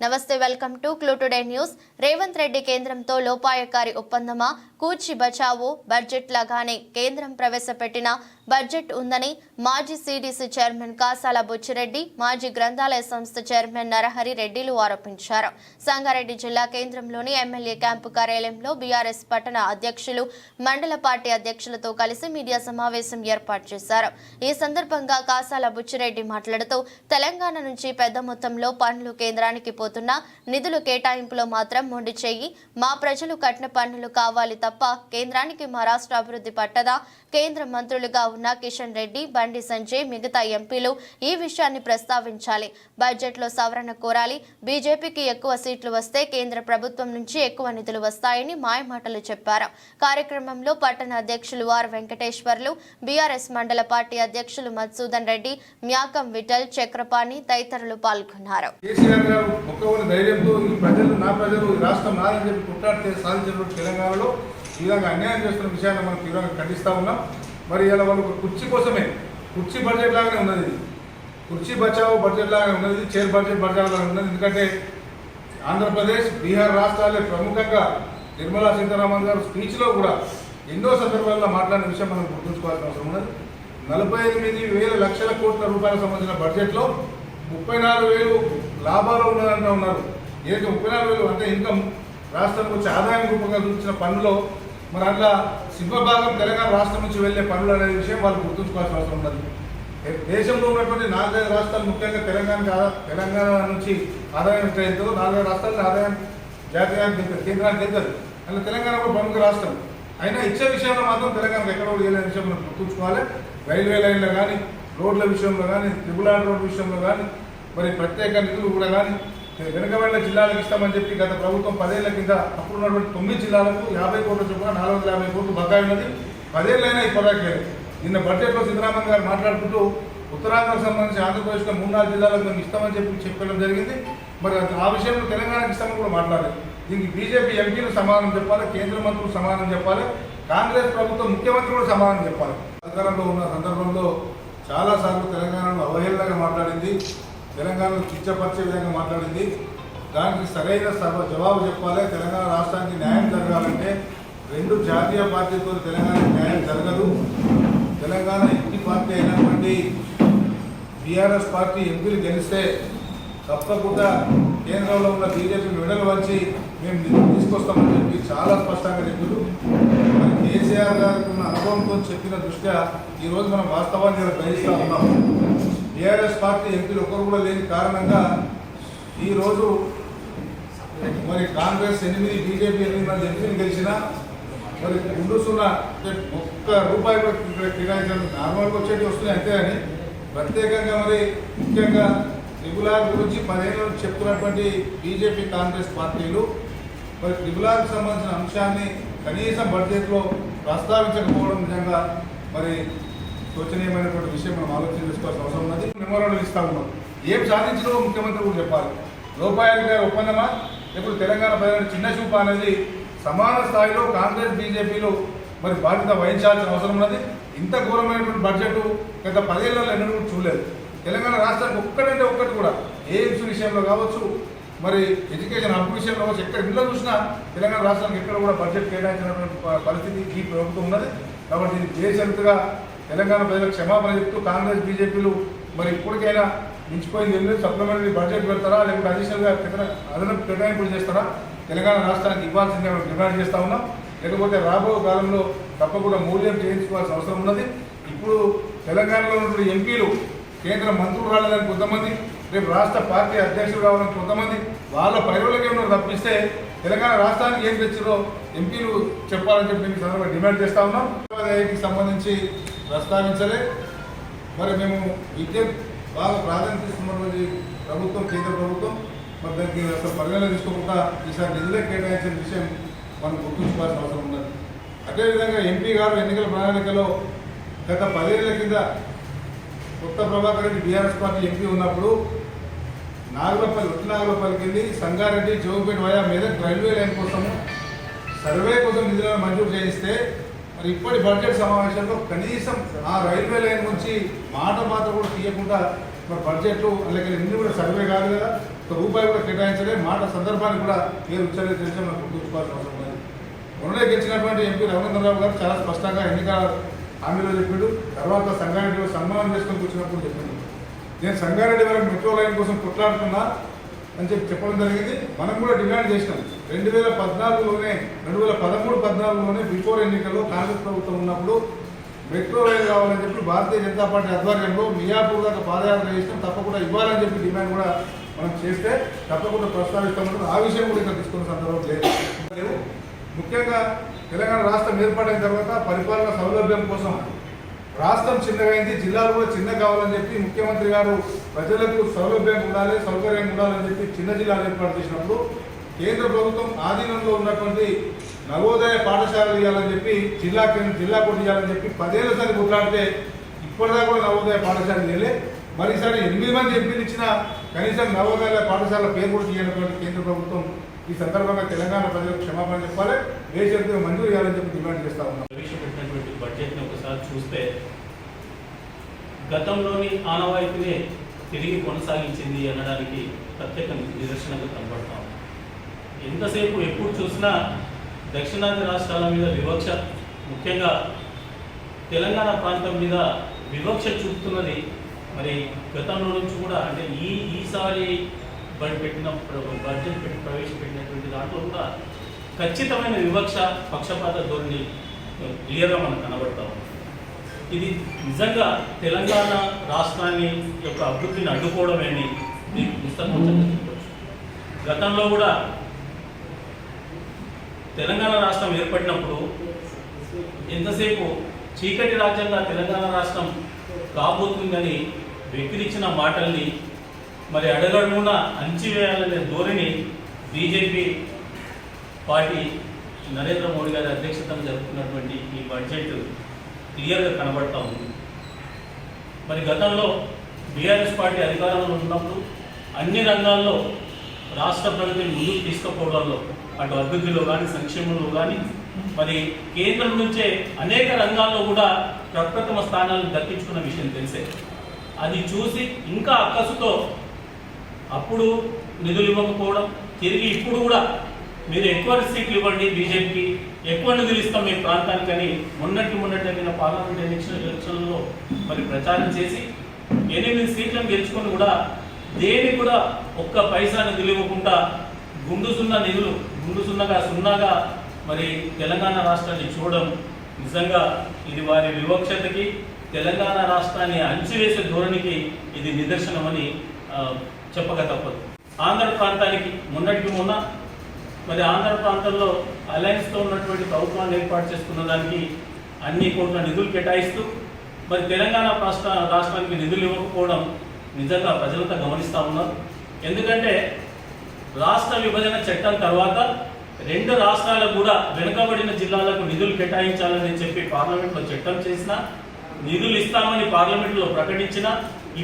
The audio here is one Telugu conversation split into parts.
నమస్తే welcome to clue today news. Revanth Reddy కేంద్రంతో లోపాయకారి ఒప్పందమా? కూచి బచావో? బడ్జెట్ లాగానే కేంద్రం ప్రవేశపెట్టిన బడ్జెట్ ఉందని మాజీ సీడీసీ చైర్మన్ కాసాల బుచ్చిరెడ్డి మాజీ గ్రంథాలయ సంస్థ చైర్మన్ నరహరి రెడ్డిలు ఆరోపించారు. సంగారెడ్డి జిల్లా కేంద్రంలోని ఎమ్మెల్యే క్యాంపు కార్యాలయంలో బీఆర్ఎస్ పట్టణ అధ్యక్షులు మండల పార్టీ అధ్యక్షులతో కలిసి మీడియా సమావేశం ఏర్పాటు చేశారు. ఈ సందర్భంగా కాసాల బుచ్చిరెడ్డి మాట్లాడుతూ తెలంగాణ నుంచి పెద్ద మొత్తంలో పనులు కేంద్రానికి పోతున్న నిధులు కేటాయింపులో మాత్రం మొండి చేయి మా ప్రజలు కట్టిన పన్నులు కావాలి తప్ప కేంద్రానికి మా రాష్ట్ర అభివృద్ధి పట్టదా కేంద్ర మంత్రులుగా ఉన్న కిషన్ రెడ్డి బండి సంజయ్ మిగతా ఎంపీలు ఈ విషయాన్ని ప్రస్తావించాలి. బడ్జెట్లో సవరణ కోరాలి. బీజేపీకి ఎక్కువ సీట్లు వస్తే కేంద్ర ప్రభుత్వం నుంచి ఎక్కువ నిధులు వస్తాయని మాయమాటలు చెప్పారు. కార్యక్రమంలో పట్టణ అధ్యక్షులు ఆర్ వెంకటేశ్వర్లు బీఆర్ఎస్ మండల పార్టీ అధ్యక్షులు మధుసూదన్ రెడ్డి మ్యాకం విఠల్ చక్రపాణి తదితరులు పాల్గొన్నారు. ప్రజలు నా ప్రజలు రాష్ట్రం నాదని చెప్పి కొట్లాడితే సాధించినటువంటి తెలంగాణలో ఈ విధంగా అన్యాయం చేస్తున్న విషయాన్ని మనం తీవ్రంగా ఖండిస్తూ ఉన్నాం. మరి ఇలా వాళ్ళు కుర్చీ కోసమే కుర్చీ బడ్జెట్ లాగానే ఉన్నది కుర్చీ బచావో బడ్జెట్ లాగానే ఉన్నది చైర్ బడ్జెట్ బడ్జెట్ లాగా ఉన్నది. ఎందుకంటే ఆంధ్రప్రదేశ్ బీహార్ రాష్ట్రాలే ప్రముఖంగా నిర్మలా సీతారామన్ గారు స్పీచ్లో కూడా ఎన్నో సందర్భాల్లో మాట్లాడిన విషయం మనం గుర్తుంచుకోవాల్సిన అవసరం ఉన్నది. నలభై ఎనిమిది వేల లక్షల కోట్ల రూపాయలకు సంబంధించిన బడ్జెట్లో ముప్పై నాలుగు వేలు లాభాలు ఉన్నదంటూ ఉన్నారు. ఏదైతే ముప్పై నాలుగు వేలు అంటే ఇన్కమ్ రాష్ట్రానికి వచ్చే ఆదాయం రూపంగా చూపించిన పన్నులో మరి అట్లా సింహభాగం తెలంగాణ రాష్ట్రం నుంచి వెళ్ళే పనులు అనే విషయం వాళ్ళు గుర్తుంచుకోవాల్సిన అవసరం ఉండదు. దేశంలో ఉన్నటువంటి నాలుగైదు రాష్ట్రాలు ముఖ్యంగా తెలంగాణకి తెలంగాణ నుంచి ఆదాయం ఎంత నాలుగైదు రాష్ట్రాలు ఆదాయం జాతీయానికి వెళ్తుంది కేంద్రానికి వెళ్తుంది అలా తెలంగాణ కూడా ప్రముఖ రాష్ట్రం. అయినా ఇచ్చే విషయంలో మాత్రం తెలంగాణకు ఎక్కడ కూడా వెళ్ళే విషయం మనం గుర్తుంచుకోవాలి. రైల్వే లైన్లో కానీ రోడ్ల విషయంలో కానీ త్రిబుల్ ఆర్ రోడ్ విషయంలో కానీ మరి ప్రత్యేక నిధులు కూడా కానీ వెనుకబడిన జిల్లాలకు ఇస్తామని చెప్పి గత ప్రభుత్వం పదేళ్ళ కింద అప్పుడు ఉన్నటువంటి తొమ్మిది జిల్లాలకు యాభై కోట్ల చొప్పున నాలుగు వందల యాభై కోట్లు బకాయి ఉన్నది. పదేళ్ళైనా ఇప్పటిదాకా లేదు. నిన్న బడ్జెట్లో సిద్ధరామయ్య గారు మాట్లాడుకుంటూ ఉత్తరాంధ్రకు సంబంధించి ఆంధ్రప్రదేశ్లో మూడు నాలుగు జిల్లాలకు మేము ఇస్తామని చెప్పి చెప్పడం జరిగింది. మరి ఆ విషయంలో తెలంగాణకు ఇస్తామని కూడా మాట్లాడలేదు. దీనికి బీజేపీ ఎంపీలు సమాధానం చెప్పాలి కేంద్ర మంత్రులు సమాధానం చెప్పాలి కాంగ్రెస్ ప్రభుత్వం ముఖ్యమంత్రి కూడా సమాధానం చెప్పాలి. అధికారంలో ఉన్న సందర్భంలో చాలాసార్లు తెలంగాణను అవహేళనగా మాట్లాడింది. తెలంగాణను కిచ్చపరిచే విధంగా మాట్లాడింది. దానికి సరైన సర్వ జవాబు చెప్పాలి. తెలంగాణ రాష్ట్రానికి న్యాయం జరగాలంటే రెండు జాతీయ పార్టీలతో తెలంగాణ న్యాయం జరగదు. తెలంగాణ ఇంటి పార్టీ అయినటువంటి బీఆర్ఎస్ పార్టీ ఎంపీలు గెలిస్తే తప్పకుండా కేంద్రంలో ఉన్న బీజేపీ మెడలు వచ్చి మేము తీసుకొస్తామని చెప్పి చాలా స్పష్టంగా చెప్పారు. మరి కేసీఆర్ గారికి ఉన్న అనుభవంతో చెప్పిన దృష్ట్యా ఈరోజు మనం వాస్తవాన్ని ఇక్కడ గ్రహిస్తూ ఉన్నాం. బీఆర్ఎస్ పార్టీ ఎంపీలు ఒకరు కూడా లేని కారణంగా ఈరోజు మరి కాంగ్రెస్ ఎనిమిది బీజేపీ ఎనిమిది మంది ఎంపీలు గెలిచినా మరి గుండు సున్నా ఒక్క రూపాయి కూడా ఇక్కడ కేటాయించడం నార్మల్గా వచ్చేటి వస్తున్నాయి అంతే అని ప్రత్యేకంగా మరి ముఖ్యంగా త్రిపులార్ గురించి పదిహేను చెప్తున్నటువంటి బీజేపీ కాంగ్రెస్ పార్టీలు మరి త్రిపులార్కి సంబంధించిన అంశాన్ని కనీసం బడ్జెట్లో ప్రస్తావించకపోవడం నిజంగా మరి శోచనీయమైనటువంటి విషయం మనం ఆలోచన చేసుకోవాల్సిన అవసరం ఉన్నది. మెమోరాండం ఇస్తా ఉన్నాం. ఏం సాధించడో ముఖ్యమంత్రి కూడా చెప్పాలి. లోపాయలు గారి ఒప్పందమా? ఇప్పుడు తెలంగాణ ప్రజల చిన్న చూపు అనేది సమాన స్థాయిలో కాంగ్రెస్ బీజేపీలు మరి బాధ్యత వహించాల్సిన అవసరం ఉన్నది. ఇంత ఘోరమైనటువంటి బడ్జెట్ గత పదేళ్ళలో ఎన్నడూ కూడా చూడలేదు. తెలంగాణ రాష్ట్రానికి ఒక్కటంటే ఒక్కటి కూడా ఎయిమ్స్ విషయంలో కావచ్చు మరి ఎడ్యుకేషన్ హబ్ విషయంలో కావచ్చు ఎక్కడ ఇంట్లో చూసినా తెలంగాణ రాష్ట్రానికి ఎక్కడ కూడా బడ్జెట్ కేటాయించినటువంటి పరిస్థితి ఈ ప్రభుత్వం ఉన్నది. కాబట్టి ఇది బేషరతుగా తెలంగాణ ప్రజలకు క్షమాపణ చెప్తూ కాంగ్రెస్ బీజేపీలు మరి ఇప్పటికైనా మించిపోయింది ఎందుకు సప్లిమెంటరీ బడ్జెట్ పెడతారా? లేకపోతే అడిషనల్గా అదనపు కేటాయింపులు చేస్తారా? తెలంగాణ రాష్ట్రానికి ఇవ్వాల్సిందే మనం డిమాండ్ చేస్తా ఉన్నాం? లేకపోతే రాబో కాలంలో తప్పకుండా మూల్యం చేయించుకోవాల్సిన అవసరం ఉన్నది. ఇప్పుడు తెలంగాణలో ఉన్న ఎంపీలు కేంద్ర మంత్రులు రాలేదని కొంతమంది రేపు రాష్ట్ర పార్టీ అధ్యక్షులు రావాలని కొంతమంది వాళ్ళ పైరులకే ఉన్నారు తప్పిస్తే తెలంగాణ రాష్ట్రానికి ఏం తెచ్చిందో ఎంపీలు చెప్పాలని చెప్పి సందర్భంగా డిమాండ్ చేస్తా ఉన్నాం. సంబంధించి ప్రస్తావించలే. మరి మేము విద్య బాగా ప్రాధాన్యత ఇస్తున్నటువంటి ప్రభుత్వం కేంద్ర ప్రభుత్వం మరి దానికి అసలు పరిగణన తీసుకోకుండా ఈసారి నిధులే కేటాయించిన విషయం మనం గుర్తుంచుకోవాల్సిన అవసరం ఉన్నది. అదేవిధంగా ఎంపీ గారు ఎన్నికల ప్రణాళికలో గత పదేళ్ళ కింద Kotha Prabhakar Reddy BRS party MP ఉన్నప్పుడు నాగలపల్లి ఒట్టి నాగలపల్లికి వెళ్ళి సంగారెడ్డి జోగిపేట వయా మీద రైల్వే లైన్ కోసము సర్వే కోసం నిధులను మంజూరు చేయిస్తే మరి ఇప్పటి బడ్జెట్ సమావేశంలో కనీసం ఆ రైల్వే లైన్ నుంచి మాట మాత్రం కూడా తీయకుండా మరి బడ్జెట్లు అలాగే నిధులు కూడా సర్వే కాదు కదా ఒక రూపాయి కూడా కేటాయించలే మాట సందర్భాన్ని కూడా పేరు ఉచ్చలేదు తెలిసి మనం గుర్తుంచుకోవాల్సిన అవసరం లేదు. మొన్ననే గెలిచినటువంటి ఎంపీ రఘునందనరావు గారు చాలా స్పష్టంగా ఎన్నికల హామీలో చెప్పాడు తర్వాత సంగారెడ్డిలో సన్మానం చేసుకొని కూర్చున్నప్పుడు చెప్పింది నేను సంగారెడ్డి వరకు మెట్రో లైన్ కోసం కొట్లాడుతున్నా అని చెప్పి చెప్పడం జరిగింది. మనం కూడా డిమాండ్ చేసినాం. రెండు వేల పద్నాలుగులోనే రెండు వేల పదమూడు పద్నాలుగులోనే బిఫోర్ ఎన్నికల్లో కాంగ్రెస్ ప్రభుత్వం ఉన్నప్పుడు మెట్రో రైలు కావాలని చెప్పి భారతీయ జనతా పార్టీ ఆధ్వర్యంలో మియాపూర్ దాకా పాదయాత్ర చేసినాం. తప్పకుండా ఇవ్వాలని చెప్పి డిమాండ్ కూడా మనం చేస్తే తప్పకుండా ప్రస్తావిస్తామంటే ఆ విషయం కూడా ఇక్కడ తీసుకున్న సందర్భం లేదు. ముఖ్యంగా తెలంగాణ రాష్ట్రం ఏర్పడిన తర్వాత పరిపాలన సౌలభ్యం కోసం రాష్ట్రం చిన్నగైంది జిల్లాలు కూడా చిన్న కావాలని చెప్పి ముఖ్యమంత్రి గారు ప్రజలకు సౌలభ్యం ఉండాలి సౌకర్యం ఉండాలని చెప్పి చిన్న జిల్లాలు ఏర్పాటు చేసినప్పుడు కేంద్ర ప్రభుత్వం ఆధీనంలో ఉన్నటువంటి నవోదయ పాఠశాలలు ఇవ్వాలని చెప్పి జిల్లా జిల్లా కూడా ఇవ్వాలని చెప్పి పదేళ్ళసారి కొట్లాడితే ఇప్పటిదాకా కూడా నవోదయ పాఠశాల ఇవ్వలే. మరిసారి ఎనిమిది మంది ఎంపీలు ఇచ్చిన కనీసం నవోదయ పాఠశాల పేరు కూడా చేయనటువంటి కేంద్ర ప్రభుత్వం ఈ సందర్భంగా తెలంగాణ ప్రజలకు క్షమాపణ చెప్పాలి. దేశంతో మంజూరు చేయాలని చెప్పి డిమాండ్ చేస్తా ఉన్నాం. ప్రవేశపెట్టినటువంటి బడ్జెట్ని ఒకసారి చూస్తే గతంలోని ఆనవాయితీనే తిరిగి కొనసాగించింది అనడానికి ప్రత్యేక నిదర్శనంగా కనబడతాం ఎంతసేపు ఎప్పుడు చూసినా దక్షిణాది రాష్ట్రాల మీద వివక్ష ముఖ్యంగా తెలంగాణ ప్రాంతం మీద వివక్ష చూపుతున్నది. మరి గతంలో నుంచి కూడా అంటే ఈ ఈసారి బడ్జెట్ పెట్టిన బడ్జెట్ పెట్టి ప్రవేశపెట్టినటువంటి దాంట్లో కూడా ఖచ్చితమైన వివక్ష పక్షపాత ధోరణి క్లియర్గా మనం కనబడతా ఇది నిజంగా తెలంగాణ రాష్ట్రాన్ని యొక్క అభివృద్ధిని అడ్డుకోవడమేని నిస్సంకోచంగా చెప్పవచ్చు గతంలో కూడా తెలంగాణ రాష్ట్రం ఏర్పడినప్పుడు ఎంతసేపు చీకటి రాజ్యంగా తెలంగాణ రాష్ట్రం కాబోతుందని వ్యక్తిరిచ్చిన మాటల్ని మరి అడగడుగున అణిచివేయాలనే ధోరణి బీజేపీ పార్టీ నరేంద్ర మోడీ గారి అధ్యక్షతన జరుపుతున్నటువంటి ఈ బడ్జెట్ క్లియర్గా కనబడతా ఉంది. మరి గతంలో బీఆర్ఎస్ పార్టీ అధికారంలో ఉన్నప్పుడు అన్ని రంగాల్లో రాష్ట్ర ప్రగతిని ముందుకు తీసుకుపోవడంలో అటు అభివృద్ధిలో కానీ సంక్షేమంలో కానీ మరి కేంద్రం నుంచే అనేక రంగాల్లో కూడా ప్రప్రథమ స్థానాలను దక్కించుకున్న విషయం తెలిసే. అది చూసి ఇంకా అక్కసుతో అప్పుడు నిధులు ఇవ్వకపోవడం తిరిగి ఇప్పుడు కూడా మీరు ఎక్కువ సీట్లు ఇవ్వండి బీజేపీకి ఎక్కువ నిధులు ఇస్తాం మీ ప్రాంతానికని మొన్నటి మొన్నటి అయిన పార్లమెంట్ ఎలక్షన్ ఎలక్షన్లో మరి ప్రచారం చేసి ఎనిమిది సీట్లను గెలుచుకొని కూడా దేని కూడా ఒక్క పైసా నిధులు ఇవ్వకుండా గుండు సున్నా నిధులు గుండు సున్నగా సున్నాగా మరి తెలంగాణ రాష్ట్రాన్ని చూడడం నిజంగా ఇది వారి వివక్షతకి తెలంగాణ రాష్ట్రాన్ని అంచివేసే ధోరణికి ఇది నిదర్శనమని చెప్పక తప్పదు. ఆంధ్ర ప్రాంతానికి మొన్నటికి మొన్న మరి ఆంధ్ర ప్రాంతంలో అలయన్స్తో ఉన్నటువంటి ప్రభుత్వాన్ని ఏర్పాటు చేసుకున్న దానికి అన్ని కోట్ల నిధులు కేటాయిస్తూ మరి తెలంగాణ రాష్ట్ర రాష్ట్రానికి నిధులు ఇవ్వకపోవడం నిజంగా ప్రజలంతా గమనిస్తూ ఉన్నారు. ఎందుకంటే రాష్ట్ర విభజన చట్టం తర్వాత రెండు రాష్ట్రాలకు కూడా వెనుకబడిన జిల్లాలకు నిధులు కేటాయించాలని చెప్పి పార్లమెంట్లో చట్టం చేసిన నిధులు ఇస్తామని పార్లమెంట్లో ప్రకటించిన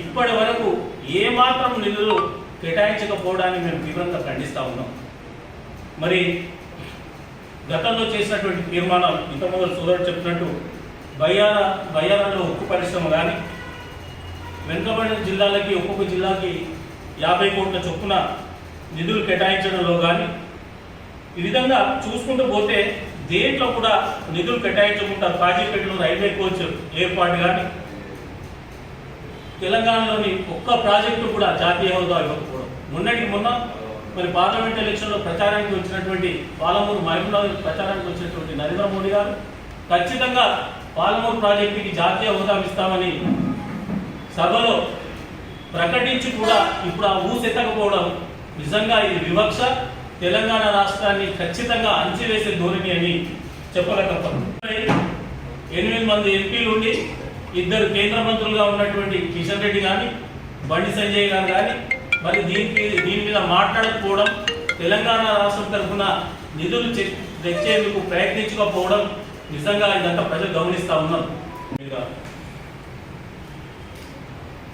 ఇప్పటి వరకు ఏమాత్రం నిధులు కేటాయించకపోవడాన్ని మేము తీవ్రంగా ఖండిస్తూ ఉన్నాం. మరి గతంలో చేసినటువంటి తీర్మానాలు ఇంతకుముందు సోదరుడు చెప్పినట్టు బయ్యాల బయ్యాలలో ఉక్కు పరిశ్రమ కానీ వెనుకబడిన జిల్లాలకి ఒక్కొక్క జిల్లాకి యాభై కోట్ల చొప్పున నిధులు కేటాయించడంలో కానీ ఈ విధంగా చూసుకుంటూ పోతే దేంట్లో కూడా నిధులు కేటాయించకుండా కాజీపేటలో రైల్వే కోచ్ ఏర్పాటు కానీ తెలంగాణలోని ఒక్క ప్రాజెక్టు కూడా జాతీయ హోదా ఇవ్వకపోవడం. మొన్నటికి మొన్న మరి పార్లమెంట్ ఎలక్షన్లో ప్రచారానికి వచ్చినటువంటి పాలమూరు మహబూబ్నగర్ ప్రచారానికి వచ్చినటువంటి నరేంద్ర మోడీ గారు ఖచ్చితంగా పాలమూరు ప్రాజెక్టుకి జాతీయ హోదా ఇస్తామని సభలో ప్రకటించి కూడా ఇప్పుడు ఆ ఊసెత్తకపోవడం నిజంగా ఇది వివక్ష. తెలంగాణ రాష్ట్రాన్ని ఖచ్చితంగా అంచివేసే ధోరణి అని చెప్పలేకపోతుంది ఎనిమిది మంది ఎంపీలు ఉండి ఇద్దరు కేంద్ర మంత్రులుగా ఉన్నటువంటి కిషన్ రెడ్డి కానీ బండి సంజయ్ గారు కానీ మరి దీనికి దీని మీద మాట్లాడకపోవడం తెలంగాణ రాష్ట్రం తరఫున నిధులు చె- తెచ్చేందుకు ప్రయత్నించకపోవడం నిజంగా ఇదంతా ప్రజలు గమనిస్తూ ఉన్నారు. మీద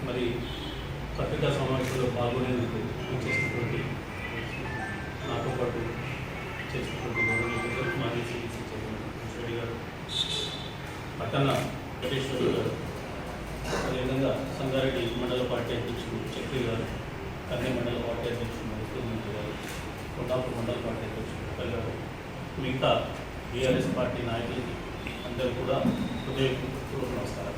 మరి పత్రికా సమావేశంలో పాల్గొనేందుకు చేసినటువంటి నాతో పాటు చేసినటువంటి మాజీ చైర్మన్ గారు. పట్టణ వెంకటేశ్వరి గారు. అదేవిధంగా సంగారెడ్డి మండల పార్టీ అధ్యక్షుడు చక్రి గారు కన్నె మండల పార్టీ అధ్యక్షుడు మధుసూదన్ గారు కొండాపూర్ మండల పార్టీ అధ్యక్షుడు కుక్కల్ గారు మిగతా బీఆర్ఎస్ పార్టీ నాయకులకి అందరూ కూడా హృదయపూర్వక నమస్కారం